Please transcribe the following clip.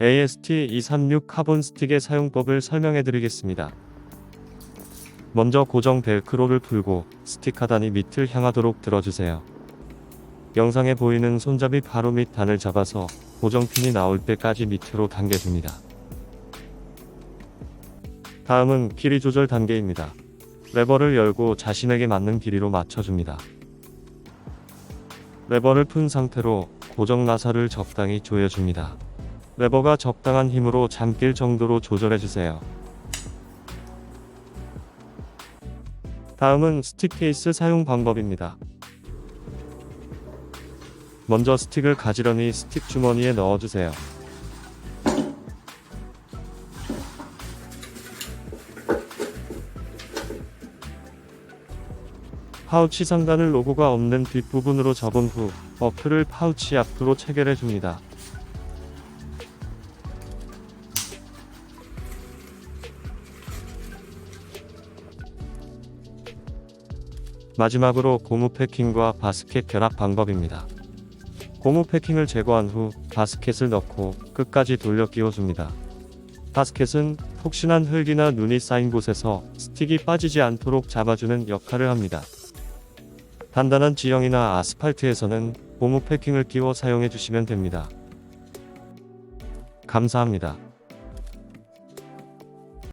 AST236 카본 스틱의 사용법을 설명해 드리겠습니다. 먼저 고정 벨크로를 풀고 스틱 하단이 밑을 향하도록 들어주세요. 영상에 보이는 손잡이 바로 밑 단을 잡아서 고정핀이 나올 때까지 밑으로 당겨줍니다. 다음은 길이 조절 단계입니다. 레버를 열고 자신에게 맞는 길이로 맞춰줍니다. 레버를 푼 상태로 고정 나사를 적당히 조여줍니다. 레버가 적당한 힘으로 잠길 정도로 조절해주세요. 다음은 스틱 케이스 사용 방법입니다. 먼저 스틱을 가지런히 스틱 주머니에 넣어주세요. 파우치 상단을 로고가 없는 뒷부분으로 접은 후 어플을 파우치 앞으로 체결해 줍니다. 마지막으로 고무 패킹과 바스켓 결합 방법입니다. 고무 패킹을 제거한 후 바스켓을 넣고 끝까지 돌려 끼워줍니다. 바스켓은 폭신한 흙이나 눈이 쌓인 곳에서 스틱이 빠지지 않도록 잡아주는 역할을 합니다. 단단한 지형이나 아스팔트에서는 고무 패킹을 끼워 사용해 주시면 됩니다. 감사합니다.